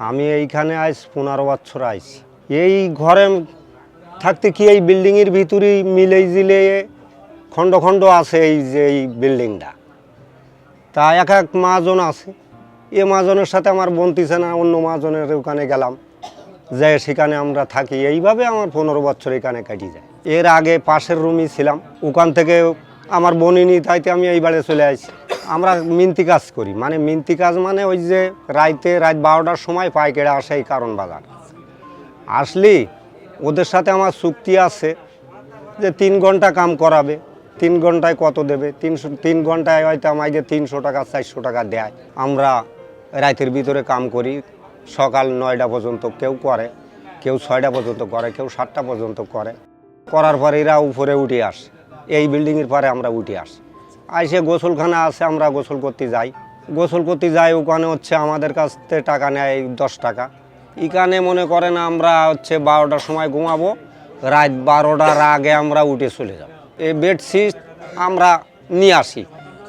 আমি এইখানে আজ পনেরো বছর আইছি এই ঘরে থাকতে কি এই বিল্ডিংয়ের ভিতরেই মিলেই জিলে খণ্ড খণ্ড আছে এই যে এই বিল্ডিংটা। তা এক এক মাজন আছে। এ মাজনের সাথে আমার বনতিছে না, অন্য মাজনের ওখানে গেলাম। যে সেখানে আমরা থাকি। এইভাবে আমার পনেরো বছর এখানে কাটিয়ে যায়। এর আগে পাশের রুমই ছিলাম। ওখান থেকে আমার বনিনি তাইতে আমি এই চলে আসি আমরা মিন্তি কাজ করি। মানে মিন্তি কাজ মানে ওই যে রাইতে রাত বারোটার সময় পাইকেরা আসে এই কারণ বাজার। আসলি ওদের সাথে আমার চুক্তি আছে যে তিন ঘণ্টা কাম করাবে, তিন ঘন্টায় কত দেবে, তিনশো, তিন ঘন্টায় হয়তো আমাকে তিনশো টাকা, চারশো টাকা দেয়। আমরা রাতের ভিতরে কাম করি, সকাল নয়টা পর্যন্ত কেউ করে, কেউ ছয়টা পর্যন্ত করে, কেউ সাতটা পর্যন্ত করে। করার পরে এরা উপরে উঠে আসে। এই বিল্ডিংয়ের পরে আমরা উঠে আসি। আইসে গোসলখানা আছে, আমরা গোসল করতে যাই। গোসল করতে যাই, ওখানে হচ্ছে আমাদের কাছ থেকে টাকা নেয় দশ টাকা। এখানে মনে করেন আমরা হচ্ছে বারোটার সময় ঘুমাবো, রাত বারোটার আগে আমরা উঠে চলে যাব। এই বেডশিট আমরা নিয়ে আসি।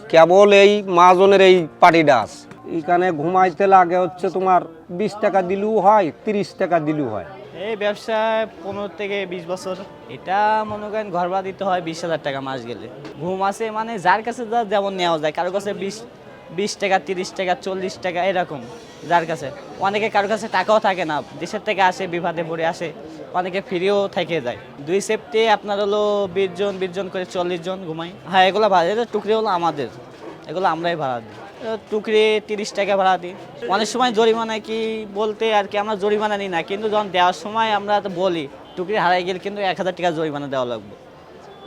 কেবল এই মাজনের এই পার্টিটা আছে। এখানে ঘুমাইতে লাগে হচ্ছে তোমার বিশ টাকা দিলেও হয়, তিরিশ টাকা দিলেও হয়। এই ব্যবসায় পনেরো থেকে বিশ বছর। এটা মনে করেন ঘর ভাড়া দিতে হয় বিশ হাজার টাকা মাস গেলে। ঘুম আছে মানে যার কাছে যা যেমন নেওয়া যায়, কারও কাছে বিশ বিশ টাকা, তিরিশ টাকা, চল্লিশ টাকা এরকম যার কাছে। অনেকে কারও কাছে টাকাও থাকে না, দেশের থেকে আসে বিভাদে পড়ে আসে, অনেকে ফ্রিও থেকে যায়। দুই সেফটি আপনার হলো বিশ জন বিশ জন করে চল্লিশ জন ঘুমাই হ্যাঁ এগুলো ভালো টুকরি হলো আমাদের। এগুলো আমরাই ভাড়া দিই। টুকরি তিরিশ টাকা ভাড়া দিই। অনেক সময় জরিমানা কি বলতে আর কি আমরা জরিমানা নিই না কিন্তু যখন দেওয়ার সময় আমরা তো বলি টুকরি হারাই গেলে কিন্তু এক হাজার টাকা জরিমানা দেওয়া লাগবে।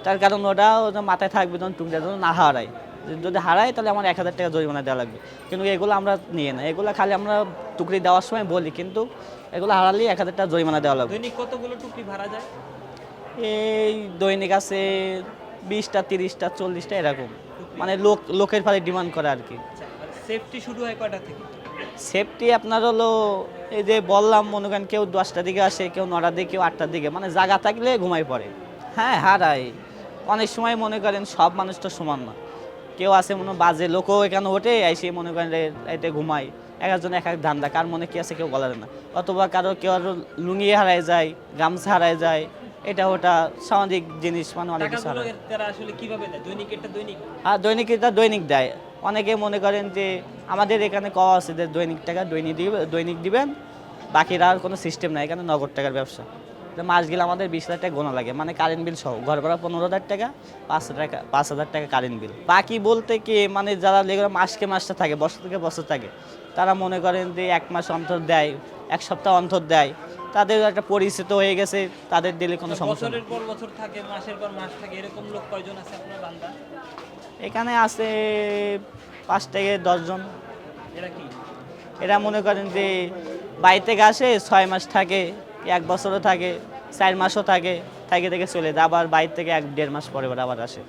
তার কারণ ওটা মাথায় থাকবে যখন টুকরিটা যেন না হারায়। যদি হারায় তাহলে আমার এক হাজার টাকা জরিমানা দেওয়া লাগবে। কিন্তু এগুলো আমরা নিয়ে না। এগুলো খালি আমরা টুকরি দেওয়ার সময় বলি কিন্তু এগুলো হারালেই এক হাজার টাকা জরিমানা দেওয়া লাগবে। দৈনিক কতগুলো টুকরি ভাড়া যায়? এই দৈনিক আছে বিশটা তিরিশটা চল্লিশটা এরকম। মানে লোক লোকের ফালে ডিমান্ড করে আর কি। সেফটি শুরু হয় কটা থেকে? সেফটি আপনার হলো এই যে বললাম মনে করেন কেউ দশটার দিকে আসে কেউ নটার দিকে কেউ আটটার দিকে মানে জায়গা থাকলে ঘুমাই পড়ে। হ্যাঁ হারাই অনেক সময় মনে করেন সব মানুষ তো সমান না। কেউ আছে মনে বাজে লোকও এখানে ওঠে এসে মনে করেন এতে ঘুমায়। এক একজন এক এক ধান্দা কার মনে কি আছে কেউ বলা যায় না। অথবা কারও কেউ আরও লুঙ্গি হারায় যায় গামছা হারায় যায় এটা ওটা সামাজিক জিনিস মানে অনেক কিছু তারা আসলে কীভাবে দেয়? দৈনিক এটা দৈনিক? আর দৈনিক এটা দৈনিক দেয়। অনেকে মনে করেন যে আমাদের এখানে কওয়া আছে যে দৈনিক টাকা দৈনিক দিবে দৈনিক দিবেন বাকিরা আর কোনো সিস্টেম নাই এখানে নগদ টাকার ব্যবসা। তো মাস গেলে আমাদের বিশ হাজার টাকা গোনা লাগে মানে কারেন্ট বিল সহ। ঘর ভাড়া পনেরো হাজার টাকা পাঁচ হাজার টাকা পাঁচ হাজার টাকা কারেন্ট বিল বাকি বলতে কি মানে যারা লেগে মাসকে মাসটা থাকে বছর থেকে বছর থাকে তারা মনে করেন যে এক মাস অন্তর দেয় এক সপ্তাহ অন্তর দেয় তাদের একটা পরিচিত হয়ে গেছে তাদের দিলে কোনো সমস্যা বছরের পর বছর থাকে মাসের পর মাস থাকে এরকম লোক কয়জন আছে আপনার বান্দা? এখানে আছে পাঁচ থেকে দশজন এরা কি? এরা মনে করেন যে বাড়ি থেকে আসে ছয় মাস থাকে এক বছরও থাকে চার মাসও থাকে থেকে থেকে চলে যায় আবার বাইরে থেকে এক দেড় মাস পরে পরে আবার আসে।